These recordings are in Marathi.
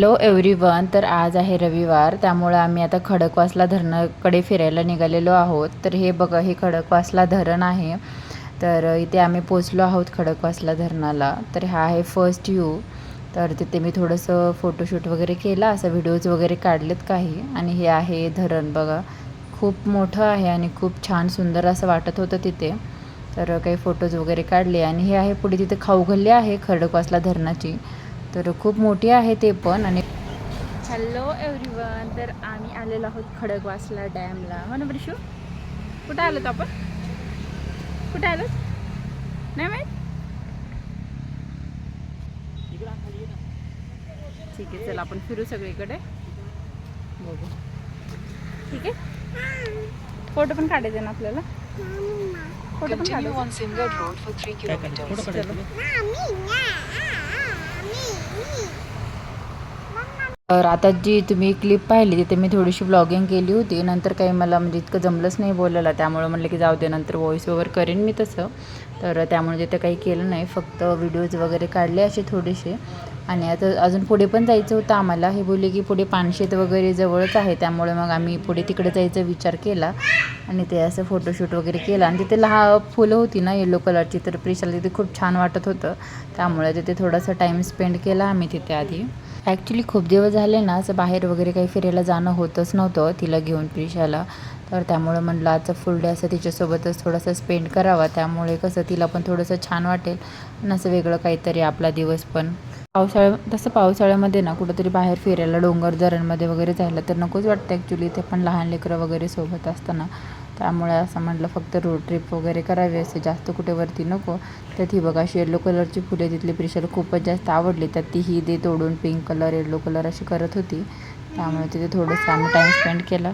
हॅलो एव्हरीवन तर आज आहे रविवार त्यामुळं आम्ही आता खडकवासला धरणाकडे फिरायला निघालेलो आहोत. तर हे बघा हे खडकवासला धरण आहे. तर इथे आम्ही पोचलो आहोत खडकवासला धरणाला. तर हा आहे फर्स्ट यू तर तिथे मी थोडंसं फोटोशूट वगैरे केला असं व्हिडिओज वगैरे काढलेत काही. आणि हे आहे धरण बघा. खूप मोठं आहे आणि खूप छान सुंदर असं वाटत होतं तिथे. तर काही फोटोज वगैरे काढले. आणि हे आहे पुढे तिथे खाऊगल्ली आहे खडकवासला धरणाची. तर खूप मोठी आहे ते पण आणि हॅलो एव्हरीवन तर आम्ही आलेलो आहोत खडकवासला डॅमला. हो ना बरं कुठं आलो आपण? कुठे आलो नाही माहीत? ठीक आहे चला आपण फिरू सगळीकडे. बघू. ठीक आहे? फोटो पण काढायचे ना आपल्याला? फोटो पण काढायचे. तर आता जी तुम्ही क्लिप पाहिली तिथे मी थोडीशी ब्लॉगिंग केली होती. नंतर काही मला म्हणजे इतकं जमलंच नाही बोलायला. त्यामुळे म्हटलं की जाऊ दे नंतर व्हॉइस ओव्हर करेन मी तसं. तर त्यामुळे तिथं काही केलं नाही. फक्त व्हिडिओज वगैरे काढले असे थोडेसे. आणि आता अजून पुढे पण जायचं होतं आम्हाला. हे बोलले की पुढे पानशेत वगैरे जवळच आहे. त्यामुळे मग आम्ही पुढे तिकडे जायचा विचार केला. आणि ते असं फोटोशूट वगैरे केलं. आणि तिथे लहा फुलं होती ना येलो कलरची तर प्रिशाला तिथे खूप छान वाटत होतं. त्यामुळे तिथे थोडासा टाईम स्पेंड केला आम्ही तिथे आधी. ॲक्च्युली खूप दिवस झाले ना असं बाहेर वगैरे काही फिरायला जाणं होतच नव्हतं तिला घेऊन प्रिशाला. तर त्यामुळे म्हणलं आजचा फुल डे असं तिच्यासोबतच थोडासा स्पेंड करावा. त्यामुळे कसं तिला पण थोडंसं छान वाटेल. आणि असं वेगळं काहीतरी आपला दिवस पण. पावसाळ्या तसं पावसाळ्यामध्ये ना कुठंतरी बाहेर फिरायला डोंगर धरणमध्ये वगैरे जायला तर नकोच वाटतं ॲक्च्युली ते पण लहान लेकरं वगैरे सोबत असताना. त्यामुळे असं म्हटलं फक्त रोड ट्रिप वगैरे करावी असे जास्त कुठे वरती नको. त्यात ही बघा अशी येलो कलरची फुले तिथली प्रिशाला खूपच जास्त आवडली. त्यात ती ही दे तोडून पिंक कलर येलो कलर अशी करत होती. त्यामुळे तिथे थोडंसं आम्ही टाईम स्पेंड केला.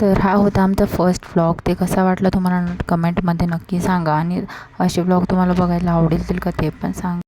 तर हा होता आमचा फर्स्ट व्लॉग ते कसा वाटला तुम्हाला कमेंटमध्ये नक्की सांगा. आणि असे व्लॉग तुम्हाला बघायला आवडेल का ते पण सांग.